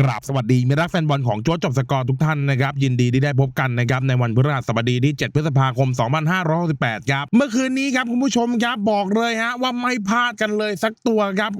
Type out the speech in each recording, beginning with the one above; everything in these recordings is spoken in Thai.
กราบสวัสดีมิรักแฟนบอลของโจ๊จบสกอร์ทุกท่านนะครับยินดีที่ได้พบกันนะครับในวันพฤหัสบดีที่ 7 พฤษภาคม 2568 ครับ เมื่อคืนนี้ครับคุณผู้ชมครับบอกเลยฮะว่าไม่พลาดกันเลยสักตัวครับ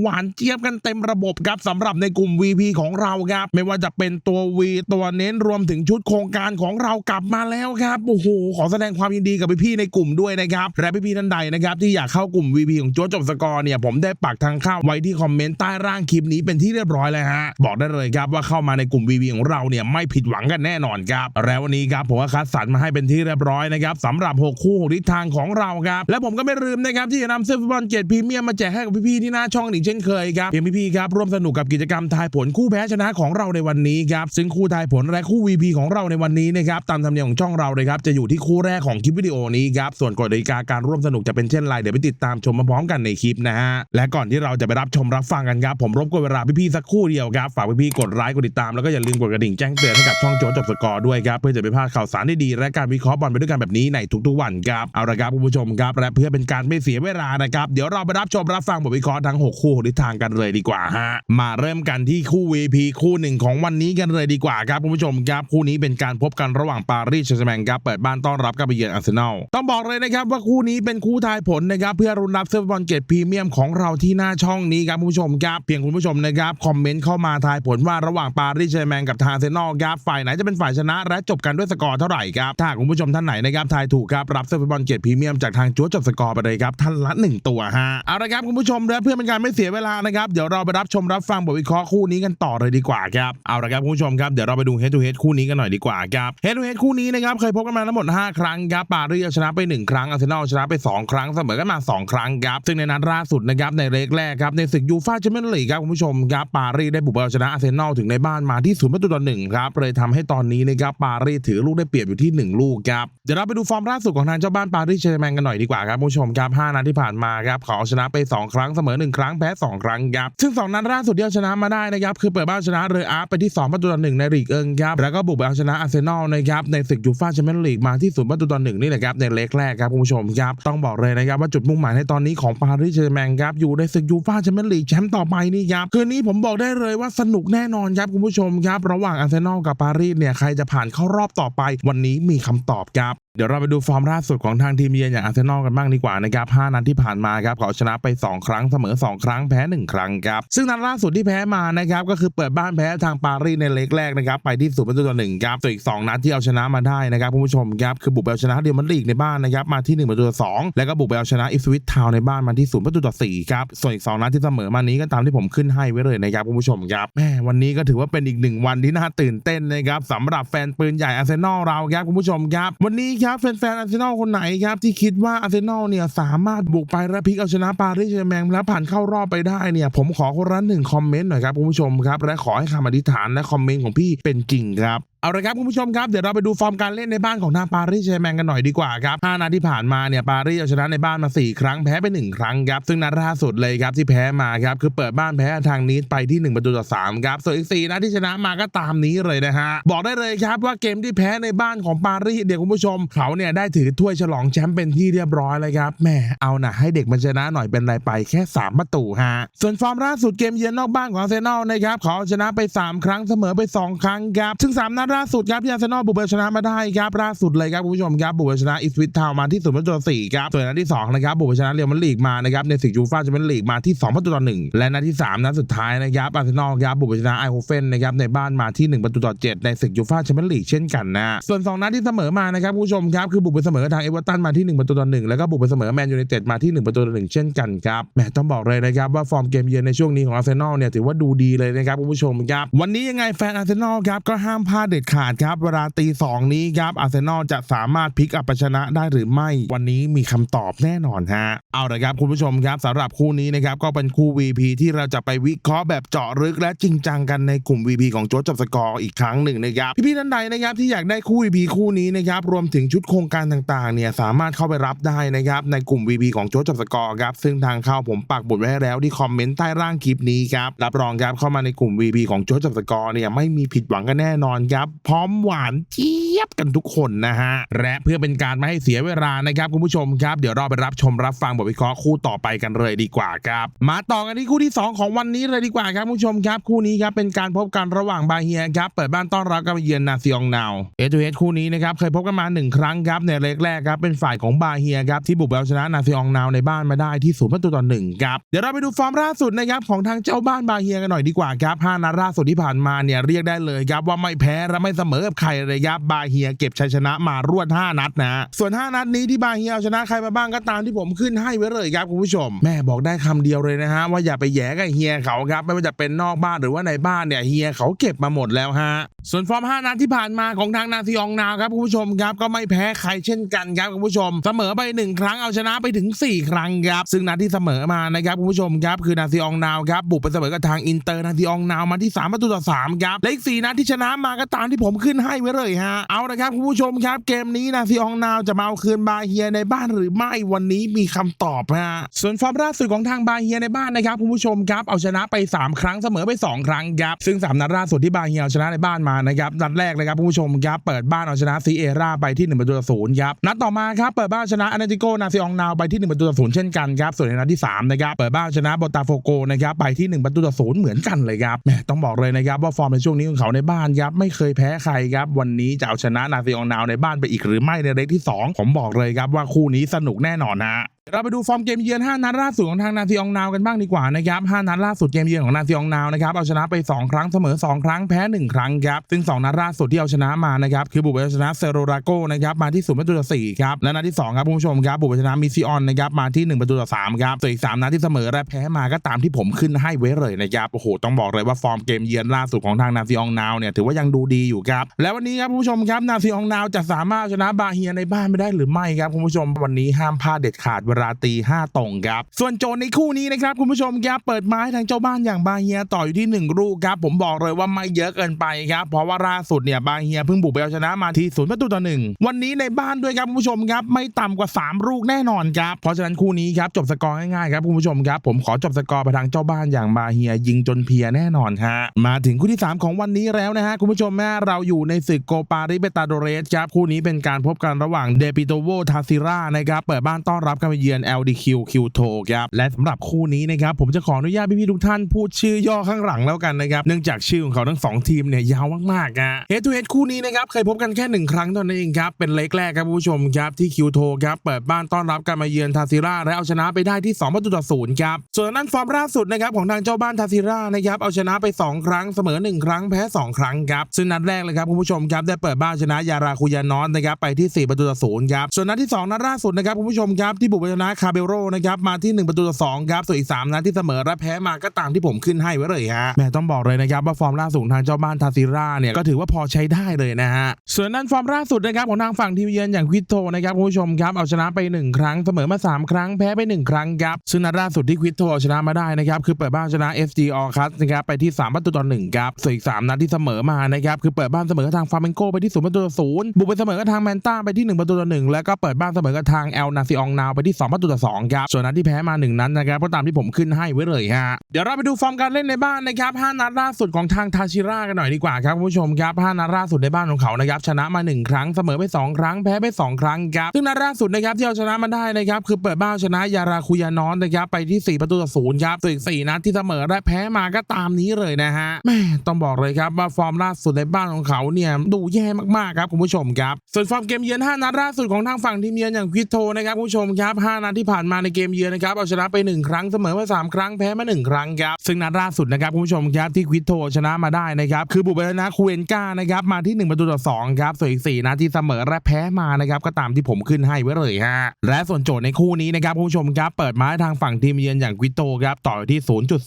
หวานเจี๊ยบกันเต็มระบบครับสำหรับในกลุ่ม VP ของเราครับ ไม่ว่าจะเป็นตัว V ตัวเน้นรวมถึงชุดโครงการของเรากลับมาแล้วครับโอ้โหขอแสดงความยินดีกับพี่ๆในกลุ่มด้วยนะครับและพี่ๆท่านใดนะครับที่อยากเข้ากลุ่ม VP ของโจ๊จบสกอร์เนี่ยผมได้ปักทางเข้าไว้ที่คอมเมนต์ใต้ร่างคลิปนี้เป็นที่เรียบร้อยแล้วฮะบอกได้เลยครับว่าเข้ามาในกลุ่ม VP ของเราเนี่ยไม่ผิดหวังกันแน่นอนครับแล้ววันนี้ครับผมก็คัดสรรมาให้เป็นที่เรียบร้อยนะครับสำหรับ 6 คู่6ทิศทางของเราครับและผมก็ไม่ลืมนะครับที่จะนำเสื้อฟุตบอลเกรดพรีเมียมมาแจกให้กับพี่ๆที่หน้าช่องอีกเช่นเคยครับเพียงพี่ๆครับร่วมสนุกกับกิจกรรมทายผลคู่แพ้ชนะของเราในวันนี้ครับซึ่งคู่ทายผลและคู่ VP ของเราในวันนี้นะครับตามธรรมเนียมของช่องเราเลยครับจะอยู่ที่คู่แรกของคลิปวิดีโอนี้ครับส่วนกฎกติกาการร่วมสนุกจะเป็นเช่นไรเดี๋ยวไปติดตามชมมาพร้อมกันในคลิปนะฮะและก่อนที่เราจะไปรับชมรับฟังกันครับผมรบกวนเวลาพี่ๆสักคู่เดียวครับฝากพี่ๆกดไลค์กดติดตามแล้วก็อย่าลืมกดกระดิ่งแจ้งเตือนให้กับช่องโจ๊กจบสกอร์ด้วยครับเพื่อจะไม่พลาดข่าวสารดีๆและการวิเคราะห์บอลไปด้วยกันแบบนี้ในทุกๆวันครับเอาละครับคุณผู้ชมครับและเพื่อเป็นการไม่เสียเวลานะครับเดี๋ยวเราไปรับชมรับฟังบทวิเคราะห์ทั้ง 6 คู่ทิศทางกันเลยดีกว่าฮะมาเริ่มกันที่คู่ VP คู่หนึ่งของวันนี้กันเลยดีกว่าครับคุณผู้ชมครับคู่นี้เป็นการพบกันระหว่างปารีสแชร์แมงครับเปิดบ้านต้อนรับกับไปเยือนอาร์เซนอลต้องบอกเลยนะครับว่าคู่นี้เป็นคู่ทายผลนะครับเพื่อรุนรับเสื้อบอลเกตพรีเมียมของเราที่หน้าช่องนี้ครับคุณผู้ชมครับเพียงคุณผู้ชมนะครับคอมเมนต์เข้ามาทายผลว่าระหว่างปารีสแชร์แมงกับทาร์เซนอลครับฝ่ายไหนจะเป็นฝ่ายชนะ และจบกันด้วยสกอร์เท่าไหร่ครับถ้าคุณผู้ชมท่านไหนนะครับทายถูกครับรับเสื้อฟุตบอลเกตพรีเมียมจากทางจั๊วจบสกอร์ไปเลยครับท่านละหนึ่งตัวฮะเอาละครับคุณผู้ชมและเพื่อเป็นการไม่เสียเวลานะครับเดี๋ยวเราไปรับชมรับฟังบทวิเคราะห์คู่นี้กันต่อเลยดีกว่าครับเอาละครับคุณผู้ชมครับเดี๋ยวเราไปดู head to head คู่นี้กันหน่อยดีกว่าครับ head to head คู่นี้นะครับเคยพบกันมาทั้งหมด 5 ครั้งครับปารีสชนะไป 1 ครั้งอาร์เซนอลชนะไป 2 ครั้งเสมอกันมา 2 ครั้งครับซึ่งในนัดล่าสุดนะครับในเลกแรกครับในศึกยูฟ่าแชมเปี้ยนส์ลีกครับคุณผู้ชมครับปารีสได้บุกไปเอาชนะอาร์เซนอลถึงในบ้านมาที่ศูนย์ประตูต่อหนึ่งครับเลยทำให้ตอนนี้นะครับปารีสถือลูกได้เปรียบอยู่ที่ 1 ลูกครับเดี๋ยวเราไปดูฟอร์มล่าสุดของทางเจ้าบ้านปารีสแชร์แมงกันหน่อยดีกว่าครับผู้ชมครับ5นัดที่ผ่านมาครับเขาชนะไป 2 ครั้งเสมอ 1 ครั้งแพ้ 2 ครั้งครับซึ่ง 2 นัดล่าสุดที่เอาชนะมาได้นะครับคือเปิดบ้านชนะเรออาร์ไปที่ 2 ประตูต่อหนึ่งในลีกเอิงครับแล้วก็บุกไปเอาชนะอาร์เซนอลนะครับในศึกยูฟ่าแชมเปี้ยนลีกมาที่ศูนย์ประตูต่อหนึ่งนี่แหละครับในเล็กแรกครับคุณผู้ชมครับต้องบอกเลยนะครับว่าจุดมุ่งหมายในตอนนี้ของปารีสแชร์แมงครับอยู่ในศึกยูฟ่าแชมเปี้ยนลีกแชมป์ต่อไปนี่ครับคืนนี้ผมบอกได้เลยว่าสนนุกแน่นอนครับคุณผู้ชมครับ ระหว่างอาร์เซนอลกับปารีสเนี่ยใครจะผ่านเข้ารอบต่อไป วันนี้มีคำตอบครับเดี๋ยวเราไปดูฟอร์มล่าสุดของทางทีมเยือนอย่างอาร์เซนอลกันบ้างดีกว่านะครับ 5 นัดที่ผ่านมาครับเขาชนะไป 2 ครั้งเสมอ 2 ครั้งแพ้ 1 ครั้งครับ ซึ่งนัดล่าสุดที่แพ้มานะครับก็คือเปิดบ้านแพ้ทางปารีสในเล็กแรกนะครับไปที่ศูนย์ประตูต่อหนึ่งครับส่วนอีก 2 นัดที่เอาชนะมาได้นะครับคุณผู้ชมครับคือบุกไปเอาชนะเดลมันลีกในบ้านนะครับมาที่1ประตูต่อสองแล้วก็บุกไปเอาชนะอิสวิตทาวในบ้านมาที่ศูนย์ประตูต่อสี่ครับส่วนอีก2นัดที่เสมอมานี้ก็ตามที่ผมขึ้นให้ไว้เลยนะครับคุณผู้ชมครับแม่วันนี้ก็ถือว่าเป็นอีกหนึ่งวันที่น่าตื่นเต้นนะครับสำหรับแฟนปืนใหญ่อาร์เซนอลเราครับคุณผู้ชมครับวันนี้ครับแฟนๆอาร์เซนอลคนไหนครับที่คิดว่าอาร์เซนอลเนี่ยสามารถบุกไปและพลิกเอาชนะปารีสแชร์แมงและผ่านเข้ารอบไปได้เนี่ยผมขอคนละหนึ่งคอมเมนต์หน่อยครับคุณผู้ชมครับและขอให้คำอธิษฐานและคอมเมนต์ของพี่เป็นจริงครับ เอาละครับคุณผู้ชมครับเดี๋ยวเราไปดูฟอร์มการเล่นในบ้านของทางปารีสแชร์แมงกันหน่อยดีกว่าครับ5นัดที่ผ่านมาเนี่ยปารีสเอาชนะในบ้านมา 4 ครั้งแพ้ไป 1 ครั้งครับซึ่งนัดล่าสุดเลยครับที่แพ้มาครับคือเปิดบ้านแพ้ทางนี้ไปที่1ประตูต่อ3ครับส่วนอีก4นัดที่ชนะมาก็ตามนี้เลยนะฮะบอกได้เลยครับว่าเกมที่แพ้ในบ้านของปารีสเดี๋ยวคุณผู้ชม เขาเนี่ยได้ถือถ้วยฉลองแชมป์เป็นที่เรียบร้อยเลยครับแหมเอาหนะให้เด็กมันชนะหน่อยเป็นไรไปแค่ 3 ประตูฮะส่วนฟอร์มล่าสุดเกมเยือนนอกบ้านของอาร์เซนอลนะครับเขาเอาชนะไป 3 ครั้งเสมอไป 2 ครั้งครับซึ่ง3นัดล่าสุดครับที่อาร์เซนอลบุกไปชนะมาได้ครับล่าสุดเลยครับคุณผู้ชมครับบุกไปชนะอิสวิตทาวมาที่ศูนย์ประตูสี่ครับส่วนนัดที่สองนะครับบุกไปชนะเรอัลมาดริดมานะครับในศึกยูฟ่าแชมเปี้ยนลีกมาที่2ประตูต่อหนึ่งและนัดที่สามนัดสุดท้ายนะครับอาร์เซนอลครับบุกไปชนะไอโฮเฟนนะครับในบ้านมาที่ 1 ประตูต่อเจ็ดในศึกยูฟ่าแชมเปี้ยนลีกเช่นกันนะส่วนสองนัดที่เสมอมานะครับคุณผู้ชมครับคือบุกไปเสมอทางเอเวอร์ตันมาที่ 1 ประตูต่อหนึ่งแล้วก็บุกไปเสมอแมนยูไนเต็ดมาที่ 1 ประตูต่อหนึ่งเช่นกันครับแหมต้องบอกเลยนะครับว่าฟอร์มเกมเยือนในช่วงนี้ของอาร์เซนอลเนี่ยถือว่าดูดีเลยนะครับคุณผู้ชมครับวันนี้ยังไงแฟนอาร์เซนอลครับก็ห้ามพลาดเด็ดขาดครับ เวลาตีสองนี้ครับอาร์เซนอลจะสามารถพลิกอัปชนะได้หรือไม่ วันนี้มีคำตอบแน่นอนฮะ เอาละครับคุณผู้ชมครับสำหรับคู่นี้นะครับก็เป็นคู่ VP ที่เราจะไปวิเคราะห์แบบเจาะลึกและจริงจังกันในกลุ่ม VP ของโจ๊กจบสกอร์อีกครั้งหนึ่งนะครับพี่ๆท่านใดนะครับที่อยากได้คู่ VP คู่นี้นะครับรวมถึงชุดโครงการต่างๆเนี่ยสามารถเข้าไปรับได้นะครับในกลุ่ม VP ของโจ๊กจบสกอร์ครับซึ่งทางเข้าผมปักบุดไว้ให้แล้วที่คอมเมนต์ใต้ร่างคลิปนี้ครับรับรองครับเข้ามาในกลุ่ม VP ของโจ๊กจบสกอร์เนี่ยไม่มีผิดหวังกันแน่นอนครับพร้อมหวานเจี๊ยบกันทุกคนนะฮะ และเพื่อเป็นการไม่ให้เสียเวลานะครับคุณผู้ชมครับ เดี๋ยวเราไปรับชมรับฟังบทวิเคราะห์คู่ต่อไปกันเลยดีกว่าครับ มาต่อกันที่คู่ที่ 2 ของวันนี้เลยดีกว่าครับคุณผู้ชมครับ คู่นี้ครับเป็นการพบกันระหว่างบาเฮียครับเปิดบ้านต้อนรับกับเยือนนาซิองนาวเอทูเอคู่นี้นะครับเคยพบกันมาหนึ่งครั้งครับในเล็กแรกครับเป็นฝ่ายของบาเฮียครับที่บุกไปเอาชนะนาซิองนาวในบ้านมาได้ที่ศูนย์ประตูต่อหนึ่งครับเดี๋ยวเราไปดูฟอร์มล่าสุดนะครับของทางเจ้าบ้านบาเฮียกันหน่อยดีกว่าครับห้านัดล่าสุดที่ผ่านมาเนี่ยเรียกได้เลยครับว่าไม่แพ้และไม่เสมอกับใครเลยครับาเฮียเก็บชัยชนะมารวด 5 นัดนะส่วน 5 นัดนี้ที่บาเฮียเอาชนะใครมาบ้างก็ตามที่ผมขึ้นให้ไว้เลยครับคุณผู้ชม แม่บอกได้คำเดียวเลยนะฮะว่าอย่าไปแย่กับเฮียเขาครับไม่ว่าจะเป็นนอกบ้านหรือว่าในบ้านเนี่ยเฮียเขาเก็บมาหมดแล้วฮะส่วนฟอร์ม 5 นัดที่ผ่านมาของทางนาซิองนาวครับคุณผู้ชมครับก็ไม่แพ้ใครเช่นกันครับคุณผู้ชม เสมอไปหนึ่งครั้งเอาชนะไปถึง 4 ครั้งครับซึ่งนัดที่เสมอมานะครับคุณผู้ชมครับคือนาซิองนาวครับบุกไปเสมอกับทางอินเตอร์นาซิองนาวมาที่3ประตูต่อ3ครับและอีก4นัดที่ชนะมาก็ตามที่ผมขึ้นให้ไว้เลยฮะ เอาละครับคุณผู้ชมครับ เกมนี้นาซิอองนาวจะมาเอาคืนบาเฮียในบ้านหรือไม่วันนี้มีคำตอบฮะ ส่วนฟอร์มล่าสุดของทางบาเฮียในบ้านนะครับคุณผู้ชมครับเอาชนะไป 3 ครั้งเสมอไป 2 ครั้งครับซึ่ง 3 นัดล่าสุดที่บาเฮียเอาชนะในบ้านมานะครับนัดแรกเลยครับคุณผู้ชมครับเปิดบ้านเอาชนะซีเอราไปที่1ประตูต่อศูนย์ครับนัดต่อมาครับเปิดบ้านชนะอนาติโกนาซิอองนาวไปที่1ประตูต่อศูนย์เช่นกันครับส่วนในนัดที่3นะครับเปิดบ้านชนะบอตาโฟโกนะครับไปที่ 1 ประตูต่อศูนย์เหมือนกันเลยครับแหมต้องบอกเลยนะครับว่าฟอร์มในช่วงนี้ของเขาในบ้านครับไม่เคยแพ้ใครครับ วันนี้จะเอาชนะนาซิองนาวในบ้านไปอีกหรือไม่ในเล็กที่ 2 ผมบอกเลยครับว่าคู่นี้สนุกแน่นอนฮะเราไปดูฟอร์มเกมเยือน 5 นัดล่าสุดของทางนาซิองนาวกันบ้างดีกว่านะครับ 5 นัดล่าสุดเกมเยือนของนาซิองนาวนะครับเอาชนะไป 2 ครั้งเสมอ 2 ครั้งแพ้ 1 ครั้งครับ ซึ่ง 2 นัดล่าสุดที่เอาชนะมานะครับคือบุกไปเอาชนะเซโรราโกนะครับมาที่0ประตูต่อ4ครับและนัดที่2ครับคุณผู้ชมครับบุกไปชนะมิซิออนนะครับมาที่ 1 ประตูต่อ3ครับส่วนอีก3นัดที่เสมอและแพ้มาก็ตามที่ผมขึ้นให้ไว้เลยนะครับโอ้โหต้องบอกเลยว่าฟอร์มเกมเยือนล่าสุดของทางนาซิองนาวเนี่ยถือว่ายังดูดีอยู่ครับและวันนี้ครับคุณผู้ชมครับนาซิองนาวจะสามารถชนะบาเฮียในบ้านไม่ได้หรือไม่ครับคุณผู้ชมวันนี้ห้ามพลาดเด็ดขาดเวลาตีห้าตรงครับ ส่วนโจทย์ในคู่นี้นะครับคุณผู้ชมครับเปิดไม้ทางเจ้าบ้านอย่างบาเฮียต่ออยู่ที่ 1 ลูกครับ ผมบอกเลยว่าไม่เยอะเกินไปครับเพราะว่าล่าสุดเนี่ยบาเฮียเพิ่งบุกไปเอาชนะมาที่ศูนย์ประตูต่อหนึ่งวันนี้ในบ้านด้วยครับคุณผู้ชมครับไม่ต่ำกว่า 3 ลูกแน่นอนครับเพราะฉะนั้นคู่นี้ครับจบสกอร์ง่ายๆครับคุณผู้ชมครับผมขอจบสกอร์ไปทางเจ้าบ้านอย่างบาเฮียยิงจนเพียแน่นอนฮะมาถึงคู่ที่ 3 ของวันนี้แล้วนะฮะคุณผู้ชมแม่เราอยู่ในศึกโกปาริเบตาโดเรสครับคู่นี้เป็นการพบกันระหว่างเดปิโตโวทาซิรานะครับเปิดบ้านต้อนรับการมาเยือน LDQ คิวโทครับและสำหรับคู่นี้นะครับผมจะขออนุญาตพี่ๆทุกท่านพูดชื่อย่อข้างหลังแล้วกันนะครับเนื่องจากชื่อของเขาทั้งสองทีมเนี่ยยาวมากๆอะเฮดทูเฮดคู่นี้นะครับเคยพบกันแค่หนึ่งครั้งเท่านั้นเองครับเป็นเล็กแรกครับผู้ชมครับที่คิวโทครับเปิดบ้านต้อนรับการมาเยือนทาซิราและเอาชนะไปได้ที่2ประตูต่อศูนย์ครับส่วนนั้นฟอร์มล่าสุดนะครับของทางเจ้าบ้านทาซิรานะครับเอาชนะไป 2 ครั้งเสมอ 1 ครั้งแพ้ 2 ครั้งครับซึ่งนัดแรกเลยครับคุณผู้ชมครับได้เปิดบ้านชนะยาราคุยานอนนะครับไปที่ 4 ประตูต่อศูนย์ครับส่วนนัดที่ 2 นัดล่าสุดนะครับคุณผู้ชมครับที่บุกไปชนะคาเบโรนะครับมาที่ 1 ประตูต่อสองครับส่วนอีก 3นัดที่เสมอและแพ้มาก็ตามที่ผมขึ้นให้ไว้เลยฮะแม่ต้องบอกเลยนะครับว่าฟอร์มล่าสุดทางเจ้าบ้านทาซิราเนี่ยก็ถือว่าพอใช้ได้เลยนะฮะส่วนนั้นฟอร์มล่าสุดนะครับของทางฝั่งทีมเยือนอย่างควิดโตนะครับคุณผู้ชมครับเอาชนะไป 1 ครั้งเสมอมา 3 ครั้งแพ้ไป 1 ครั้งครับซึ่งนัดล่าสุดที่ควิดโตเอาชนะมาได้นะครับคือเปิดบ้านชนะ FG ออคัสนะครับไปที่ 3 ประตูต่อ1ครับส่วนอีก 3 นัดที่เสมอมานะครับคือเปิดบ้านเสมอกับทางฟาร์เมนโกไปที่0ประตูต่อศูนย์บุกไปเสมอกับทางแมนต้าไปที่ 1 ประตูต่อ1แล้วก็เปิดบ้านเสมอกับทางแอลนาซิองนาวไปที่2 ประตูต่อ2ครับส่วนนัดที่แพ้มา 1 นัดนะครับก็ตามที่ผมขึ้นให้ไว้เลยฮะเดี๋ยวเราไปดูฟอร์มการเล่นในบ้านนะครับ5นัดล่าสุดของทางทาชิระกันหน่อยดีกว่าครับคุณผู้ชมครับ5นัดล่าสุดในบ้านของเขานะครับชนะมา 1 ครั้งเสมอไป 2 ครั้งแพ้ไป 2 ครั้งครับซึ่งนัดล่าสุดนะครับที่เอาชนะมาได้นะครับคือเปิดบ้านชนะยาราคุยานอนนะครับไปที่ 4 ประตูต่อศูนย์ครับส่วนอีก4นัดที่เสมอและแพ้มาก็ตามนี้เลยนะฮะแม่ต้องบอกเลยครับว่าฟอร์มล่าสุดในบ้านของเขาเนี่ยดูแย่มากๆครับคุณผู้ชมครับส่วนฟอร์มเกมเยือน5นัดล่าสุดของทางฝั่งทีมเยือนอย่างควิโทนะครับคุณผู้ชมครับ5 นัดที่ผ่านมาในเกมเยือนนะครับเอาชนะไป 1 ครั้งเสมอมา 3 ครั้งแพ้มา 1 ครั้งครับซึ่งนัดล่าสุดนะครับคุณผู้ชมครับที่ควิดโทชนะมาได้นะครับคือบุกไปชนะคูเอนกานะครับมาที่ 1 ประตูต่อ2ครับส่วนอีก4นัดที่เสมอและแพ้มานะครับก็ตามที่ผมขึ้นให้ไว้เลยฮะและส่วนโจทย์ในคู่นี้นะครับคุณผู้ชมครับเปิดมาทางฝั่งทีมเยือนอย่างควิดโตครับต่อที่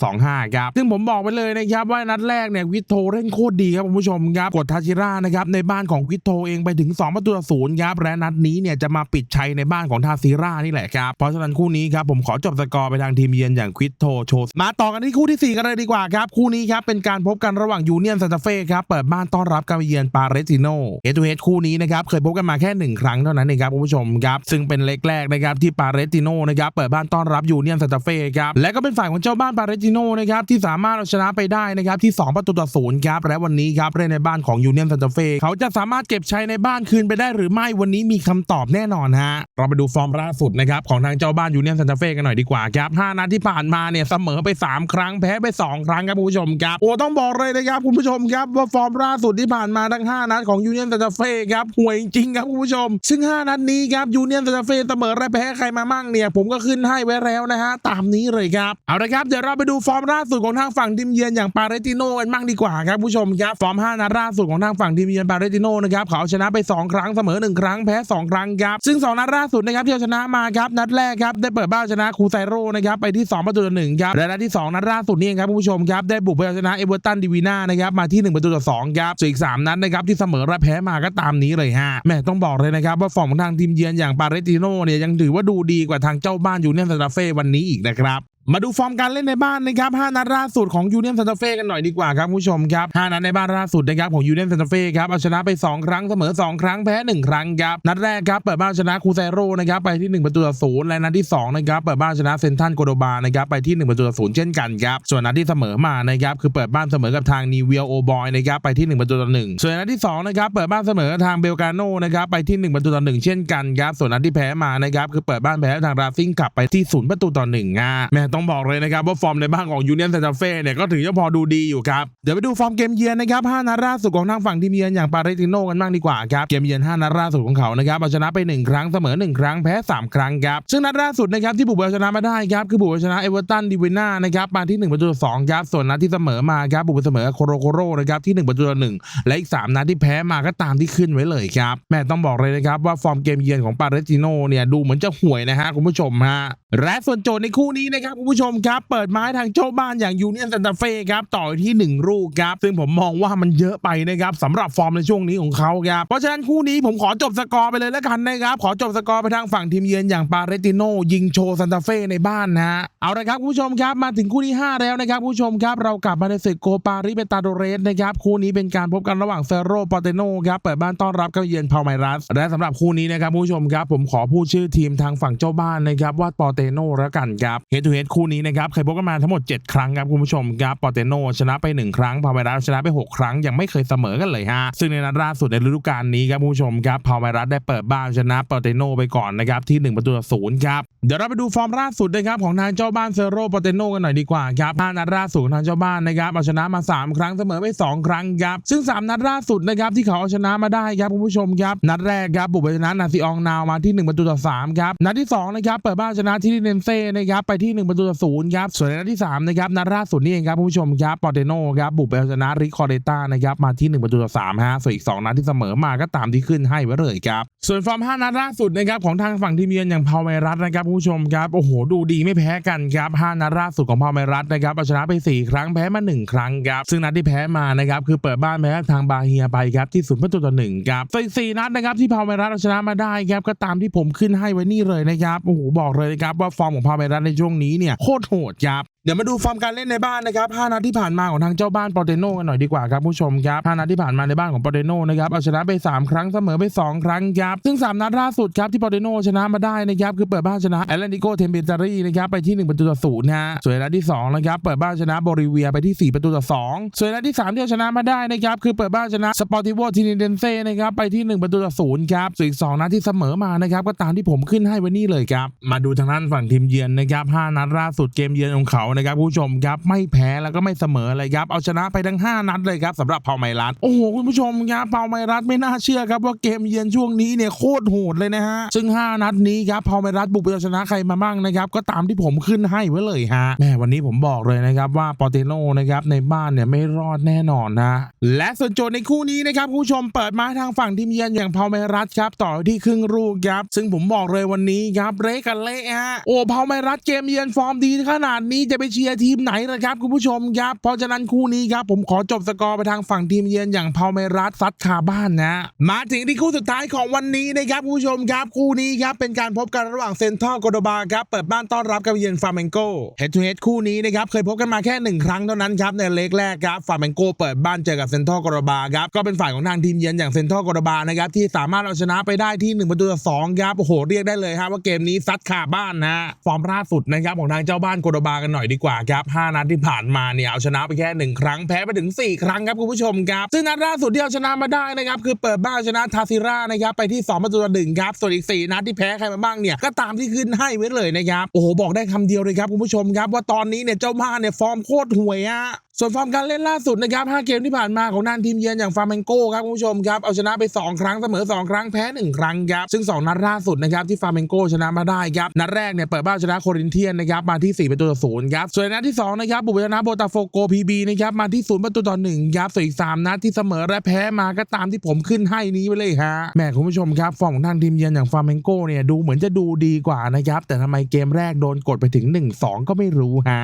0.25 ครับซึ่งผมบอกไปเลยนะครับว่านัดแรกเนี่ยควิดโทเล่นโคตรดีครับคุณผู้ชมครับกดทาชิระนะครับในบ้านของควิดโทเองไปถึง2ประตูต่อศูนย์ครับและนัดนี้เนี่ยจะมาปิดชัยในบ้านของทาซิรานี่แหละครับ เพราะฉะนั้นคู่นี้ครับผมขอจบสกอร์ไปทางทีมเยือนอย่างควิดโทโชสมาต่อกันที่คู่ที่ 4 กันเลยดีกว่าครับ คู่นี้ครับเป็นการพบกันระหว่างยูเนียนซานตาเฟ่ครับเปิดบ้านต้อนรับการมเยือนปาเรติโนเฮตูเฮดคู่นี้นะครับเคยพบกันมาแค่หนึ่งครั้งเท่านั้นเองครับคุณผู้ชมครับซึ่งเป็นเล็กแรกนะครับที่ปาเรติโนนะครับเปิดบ้านต้อนรับยูเนียนซานตาเฟ่ครับและก็เป็นฝ่ายของเจ้าบ้านปาเรติโนนะครับที่สามารถเอาชนะไปได้นะครับที่ 2 ประตูต่อศูนย์ครับและวันนี้ครับเล่นในบ้านของยูเนียนซานตาเฟ่เขาจะสามารถเก็บชัยในบ้านคืนไปได้หรือไม่วันนี้มีคำตอบแน่นอนฮะเราไปดูฟอร์มล่าสุดนะครับของทางเจ้าบ้านยูเนียนซานตาเฟ่กันหน่อยดีกว่าครับ5นัดที่ผ่านมาเนี่ยเสมอไป 3 ครั้งแพ้ไป 2 ครั้งครับคุณผู้ชมครับโอ้ต้องบอกเลยนะครับคุณผู้ชมครับว่าฟอร์มล่าสุดที่ผ่านมาทั้ง 5 นัดของยูเนียนซานตาเฟ่ครับห่วยจริงครับคุณผู้ชม ซึ่ง 5 นัดนี้ครับยูเนียนซานตาเฟ่เสมอและแพ้ใครมามั่งเนี่ยผมก็ขึ้นให้ไว้แล้วนะฮะตามนี้เลยครับเอาละครับเดี๋ยวเราไปดูฟอร์มล่าสุดของทางฝั่งทีมเยือนอย่างปาเรติโนกันบ้างดีกว่าครับผู้ชมครับฟอร์ม 5 นัดล่าสุดของทางฝั่งทีมเยือนปาเรติโนนะครับเขาชนะไป 2 ครั้งเสมอ 1 ครั้งแพ้ 2 ครั้งครับซึ่ง 2 นัดล่าสุดนะครับที่ชนะมาครับนัดแรกครับได้เปิดบ้านชนะคูไซโร่นะครับไปที่2ประตูต่อหนึ่งครับและนัดที่ 2 นัดล่าสุดนี่เองครับคุณผู้ชมครับได้บุกไปเอาชนะเอเวอร์ตันดีวีนานะครับมาที่ 1 ประตูต่อ2ครับส่วนอีก 3 นัดนะครับที่เสมอและแพ้มาก็ตามนี้เลยฮะแม่ต้องบอกเลยนะครับว่าฟอร์มของทางทีมเยือนอย่างปาเรติโนเนี่ยยังถือว่าดูดีกว่าทางเจ้าบ้านยูเนียนซานตาเฟ่วันนี้อีกนะครับ มาดูฟอร์มการเล่นในบ้านนะครับ 5 นัดล่าสุดของยูเนียนซานตาเฟ่กันหน่อยดีกว่าครับคุณผู้ชมครับ 5 นัดในบ้านล่าสุดนะครับของยูเนียนซานตาเฟ่ครับเอาชนะไป 2 ครั้งเสมอ 2 ครั้งแพ้ 1 ครั้งครับ นัดแรกครับเปิดบ้านชนะคูเซโร่นะครับไปที่ 1 ประตูต่อศูนย์และนัดที่ 2 นะครับเปิดบ้านชนะเซนทันโกโดบานะครับไปที่ 1 ประตูต่อศูนย์เช่นกันครับ ส่วนนัดที่เสมอมานะครับคือเปิดบ้านเสมอกับทางนีเวียโอบอยนะครับไปที่ 1 ประตูต่อหนึ่งส่วนนัดที่2นะครับเปิดบ้านเสมอทางเบลกาโนนะครับไปที่ 1 ประตูต่อหนึ่งเช่นกันครับส่วนนัดที่แพ้มานะครับคือเปิดบ้านแพ้ทางราซิงกลับไปที่ศูนย์ประตูต่อหนึ่งอะแม่ต้องบอกเลยนะครับว่าฟอร์มในบ้านของยูเนียนซานตาเฟ่เนี่ยก็ถือจะพอดูดีอยู่ครับ เดี๋ยวไปดูฟอร์มเกมเยือนนะครับ5นัดล่าสุดของทางฝั่งทีมเยือนอย่างปาเรติโนกันบ้างดีกว่าครับ เกมเยือน5นัดล่าสุดของเขานะครับเอาชนะไป 1 ครั้งเสมอ 1 ครั้งแพ้ 3 ครั้งครับ ซึ่งนัดล่าสุดนะครับที่บุกไปเอาชนะมาได้ครับคือบุกไปเอาชนะเอเวอร์ตันดีวิน่านะครับมาที่1ประตูต่อสองครับส่วนนัดที่เสมอมาครับบุกไปเสมอโคโรโคโรนะครับที่1ประตูต่อหนึ่งและอีก 3นัดที่แพ้มาก็ตามที่ขึ้นไว้เลยครับแม่ต้องบอกเลยนะครับว่าฟอร์มเกมเยือนของปาเรติโนเนี่ยดูเหมือนจะห่วยนะฮะคุณผู้ชมฮะและส่วนโจทย์ในคู่นี้นะครับคุณผู้ชมครับ เปิดไม้ทางเจ้าบ้านอย่างยูเนียนซานตาเฟ่ครับต่อที่ 1 ลูกครับซึ่งผมมองว่ามันเยอะไปนะครับสำหรับฟอร์มในช่วงนี้ของเขาครับเพราะฉะนั้นคู่นี้ผมขอจบสกอร์ไปเลยแล้วกันนะครับขอจบสกอร์ไปทางฝั่งทีมเยือนอย่างปาเรติโนยิงโชซานตาเฟ่ในบ้านนะเอาละครับคุณผู้ชมครับมาถึงคู่ที่ 5 แล้วนะครับคุณผู้ชมครับเรากลับมาในศึกโกปาริเบตาโดเรสนะครับคู่นี้เป็นการพบกันระหว่างเซโรปอเตโนครับเปิดบ้านต้อนรับกับเยือนพาไมรัสและสำหรับคู่นี้นะครับผู้ชมครับผมขอพูดชื่อทีมทางฝั่งเจ้าบ้านนะครับว่าปอเตโนแล้วกันครับเฮดทูเฮดคู่นี้นะครับเคยพบกันมาทั้งหมด 7 ครั้งครับคุณผู้ชมครับปอเตโนชนะไป 1 ครั้งพาไมรัสชนะไป 6 ครั้งยังไม่เคยเสมอกันเลยฮะซึ่งในนัดล่าสุดในฤดูกาลนี้ครับคุณผู้ชมครับพาไมรัสได้เปิดบ้านชนะปอเตโนไปก่อนนะครับที่ 1 ประตูต่อศูนย์ครับเดี๋ยวเราไปดูฟอร์มล่าสุดนะครับของทางเจ้าบ้านเซโรปอเตโนกันหน่อยดีกว่าครับห้านัดล่าสุดของทางเจ้าบ้านนะครับเอาชนะมา 3 ครั้งเสมอไป2ครั้งครับซึ่ง 3 นัดล่าสุดนะครับที่เขาเอาชนะมาได้ครับคุณผู้ชมครับนัดแรกครับบุกไปชนะนาซิอองนาวมาที่ 1 ประตูต่อ3ครับนัดที่2นะครับเปิดบ้านชนะที่เนนเซ่นะครับไปที่ 1 ประตูศูนย์ครับ ส่วนในนัดที่3นะครับนัดล่าสุดนี่เองครับผู้ชมครับปอเตโนครับบุกไปเอาชนะริคอเดต้านะครับมาที่1ประตูต่อ3ฮะส่วนอีก 2 นัดที่เสมอมาก็ตามที่ขึ้นให้ไว้เลยครับ ส่วนฟอร์ม 5 นัดล่าสุดนะครับของทางฝั่งทีมเยือนอย่างพาวเมรัสนะครับผู้ชมครับโอ้โหดูดีไม่แพ้กันครับ5นัดล่าสุดของพาวเมรัสนะครับเอาชนะไป 4 ครั้งแพ้มา 1 ครั้งครับซึ่งนัดที่แพ้มานะครับคือเปิดบ้านแพ้ทางบาเฮียไปครับที่ศูนย์ประตูต่อหนึ่งครับส่วนอีก4นัดนะครับที่พาวเมรัสเอาชนะมาได้ครับก็ตามที่ผมขึ้นให้ไว้นี่เลยนะครับโอ้โหบอกเลยนะครับว่าฟอร์มของพาวเมรัสในช่วงนี้เนี่ยโคตรโหดยับ เดี๋ยวมาดูฟอร์มการเล่นในบ้านนะครับ5นัดที่ผ่านมาของทางเจ้าบ้านปอเตโนกันหน่อยดีกว่าครับผู้ชมครับ5นัดที่ผ่านมาในบ้านของปอเตโนนะครับเอาชนะไป 3 ครั้งเสมอไป 2 ครั้งครับซึ่ง 3 นัดล่าสุดครับที่ปอเตโนชนะมาได้นะครับคือเปิดบ้านชนะแอตแลนติโกเทมเปตารีนะครับไปที่ 1 ประตูต่อศูนย์นะฮะส่วนนัดที่2นะครับเปิดบ้านชนะบริเวียไปที่ 4 ประตูต่อ2ส่วนนัดที่3ที่เอาชนะมาได้นะครับคือเปิดบ้านชนะสปอร์ติโวทินิเดนเซ่นะครับไปที่ 1 ประตูต่อศูนย์ครับส่วนอีก2นัดที่เสมอมานะครับก็ตามที่ผมขึ้นให้ไว้นี่เลยครับมาดูทางด้านฝั่งทีมเยือนนะครับ5นัดล่าสุดเกมเยือนของเขานะครับผู้ชมครับไม่แพ้แล้วก็ไม่เสมอเลยครับเอาชนะไปทั้ง 5 นัดเลยครับสำหรับเผาไมรัสโอ้โหคุณผู้ชมครับเผาไมรัสไม่น่าเชื่อครับว่าเกมเยือนช่วงนี้เนี่ยโคตรโหดเลยนะฮะซึ่ง 5 นัดนี้ครับเผาไมรัสบุกไปเอาชนะใครมาบ้างนะครับก็ตามที่ผมขึ้นให้ไว้เลยฮะแม่วันนี้ผมบอกเลยนะครับว่าปอเตโนนะครับในบ้านเนี่ยไม่รอดแน่นอนนะและส่วนโจทย์ในคู่นี้นะครับผู้ชมเปิดมาทางฝั่งทีมเยือนอย่างเผาไมรัสครับต่อที่ครึ่งลูกครับซึ่งผมบอกเลยวันนี้ครับเละกันเละฮะโอ้เผาไมรัสเกมเยือนฟอร์มดีขนาดนี้จะไปเชียร์ทีมไหนนะครับคุณผู้ชมครับเพราะฉะนั้นคู่นี้ครับผมขอจบสกอร์ไปทางฝั่งทีมเยือนอย่างพาเมรัสซัดคาบ้านนะ มาถึงที่คู่สุดท้ายของวันนี้นะครับคุณผู้ชมครับคู่นี้ครับเป็นการพบกันระหว่างเซนทรัลโกโดบาครับเปิดบ้านต้อนรับกับเยือนฟาเมนโกเฮดทูเฮดคู่นี้นะครับเคยพบกันมาแค่หนึ่งครั้งเท่านั้นครับในเล็กแรกครับฟาเมนโกเปิดบ้านเจอกับเซนทรัลโกโดบาครับก็เป็นฝ่ายของทางทีมเยือนอย่างเซนทรัลโกโดบานะครับที่สามารถเอาชนะไปได้ที่1ประตูต่อสองครับโอ้โหเรียกได้เลยครับว่าเกมนี้ซัดคาบ้านนะฟอร์มล่าสุดนะครับของทางเจ้าบ้านโกโดบากันหน่อยดีกว่าครับ 5 นัดที่ผ่านมาเนี่ยเอาชนะไปแค่ 1 ครั้งแพ้ไปถึง 4 ครั้งครับคุณผู้ชมครับซึ่งนัดล่าสุดที่เอาชนะมาได้นะครับคือเปิดบ้านชนะทาซิรานะครับไปที่2ประตูต่อหนึ่งครับส่วนอีก 4 นัดที่แพ้ใครมาบ้างเนี่ยก็ตามที่ขึ้นให้ไว้เลยนะครับโอ้โหบอกได้คำเดียวเลยครับคุณผู้ชมครับว่าตอนนี้เนี่ยเจ้าบ้านเนี่ยฟอร์มโคตรห่วยฮะ ส่วนฟอร์มการเล่นล่าสุดนะครับ 5 เกมที่ผ่านมาของนานทีมเยือนอย่างฟาร์เมนโก้ครับคุณผู้ชมครับ เอาชนะไป 2 ครั้งเสมอ 2 ครั้งแพ้ 1 ครั้งครับ ซึ่ง 2 นัดล่าสุดนะครับที่ฟาร์เมนโก้ชนะมาได้ครับ นัดแรกเนี่ยเปิดบ้านชนะโครินเทียนนะครับมาที่ 4 ประตูต่อศูนย์ครับ ส่วนนัดที่ 2 นะครับบุกไปชนะโบตาโฟโกพีบีนะครับมาที่ 0 ประตูต่อ1ครับ ส่วนอีก 3 นัดที่เสมอและแพ้มาก็ตามที่ผมขึ้นให้นี้ไปเลยฮะ แม่คุณผู้ชมครับฟอร์มของทางทีมเยือนอย่างฟาร์เมนโก้เนี่ยดูเหมือนจะดูดีกว่านะครับแต่ทำไมเกมแรกโดนกดไปถึง 1-2 ก็ไม่รู้ฮะ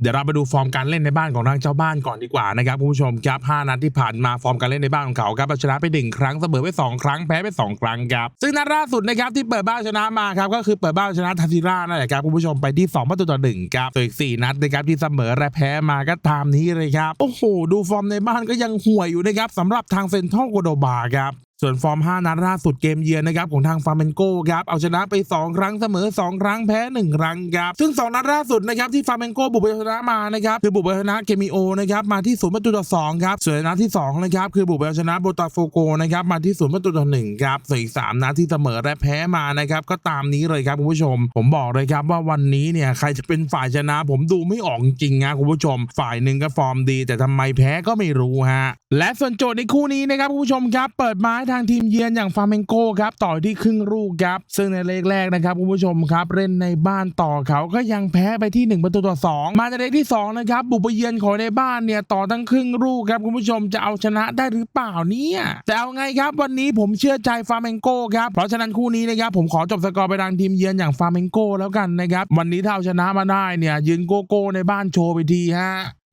เดี๋ยวเราไปดูฟอร์มการเล่นในบ้านของทางเจ้าบ้านก่อนดีกว่านะครับคุณผู้ชมครับ5นัดที่ผ่านมาฟอร์มการเล่นในบ้านของเขาครับชนะไปหนึ่งครั้งเสมอไปสองครั้งแพ้ไปสองครั้งครับซึ่งนัดล่าสุดนะครับที่เปิดบ้านชนะมาครับก็คือเปิดบ้านชนะทัซิรานั่นแหละครับคุณผู้ชมไปที่2ประตูต่อหนึ่งครับส่วนอีก4นัดนะครับที่เสมอและแพ้มาก็ตามนี้เลยครับโอ้โหดูฟอร์มในบ้านก็ยังห่วยอยู่นะครับสำหรับทางเซนทรัลโกโดบาครับ ส่วนฟอร์ม 5 นัดล่าสุดเกมเยือนนะครับของทางฟาร์เมนโกครับเอาชนะไป 2 ครั้งเสมอ 2 ครั้งแพ้ 1 ครั้งครับซึ่ง 2 นัดล่าสุดนะครับที่ฟาร์เมนโกบุกไปชนะมานะครับคือบุกไปชนะเกมิโอนะครับมาที่0ประตูต่อ2ครับส่วนนัดที่2นะครับคือบุกไปชนะโบตาโฟโกนะครับมาที่0ประตูต่อ1ครับส่วนอีก3นัดที่เสมอและแพ้มานะครับก็ตามนี้เลยครับคุณผู้ชม ผมบอกเลยครับว่าวันนี้เนี่ยใครจะเป็นฝ่ายชนะ ผมดูไม่ออกจริงนะคุณผู้ชม ฝ่ายหนึ่งก็ฟอร์มดี แต่ทำไมแพ้ก็ไม่รู้ฮะและส่วนโจทย์ในคู่นี้นะครับคุณผู้ชมครับเปิดมาให้ทางทีมเยือนอย่างฟาเมนโกครับต่อที่ครึ่งลูกครับซึ่งในเลกแรกนะครับคุณผู้ชมครับเล่นในบ้านต่อเขาก็ยังแพ้ไปที่ 1 ประตูต่อ 2 มาในเลกที่2นะครับบุกไปเยือนของในบ้านเนี่ยต่อทั้งครึ่งลูกครับคุณผู้ชมจะเอาชนะได้หรือเปล่าเนี่ยแต่เอาไงครับวันนี้ผมเชื่อใจฟาเมนโกครับเพราะฉะนั้นคู่นี้นะครับผมขอจบสกอร์ไปทางทีมเยือนอย่างฟาเมนโกแล้วกันนะครับวันนี้ถ้าเอาชนะมาได้เนี่ยยืนโกโก้ในบ้านโชว์ไปทีฮะ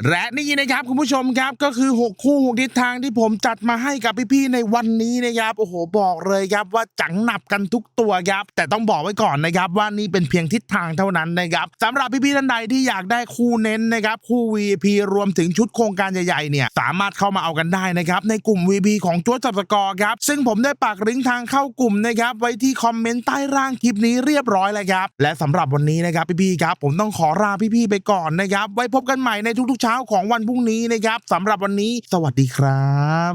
และนี่นะครับคุณผู้ชมครับก็คือ 6 คู่6ทิศทางที่ผมจัดมาให้กับพี่ๆในวันนี้นะครับโอ้โหบอกเลยครับว่าจังหนับกันทุกตัวครับแต่ต้องบอกไว้ก่อนนะครับว่านี่เป็นเพียงทิศทางเท่านั้นนะครับสำหรับพี่ๆท่านใดที่อยากได้คู่เน้นนะครับคู่ VP รวมถึงชุดโครงการใหญ่ๆเนี่ยสามารถเข้ามาเอากันได้นะครับในกลุ่ม VP ของจ้วจับสกอร์ครับซึ่งผมได้ปักลิงก์ทางเข้ากลุ่มนะครับไว้ที่คอมเมนต์ใต้ร่างคลิปนี้เรียบร้อยแล้วครับและสำหรับวันนี้นะครับพี่ๆครับผมต้องขอลาพี่ๆไปก่อนนะครับไว้พบกันใหม่ในทุกๆเช้าของวันพรุ่งนี้นะครับสำหรับวันนี้ สวัสดีครับ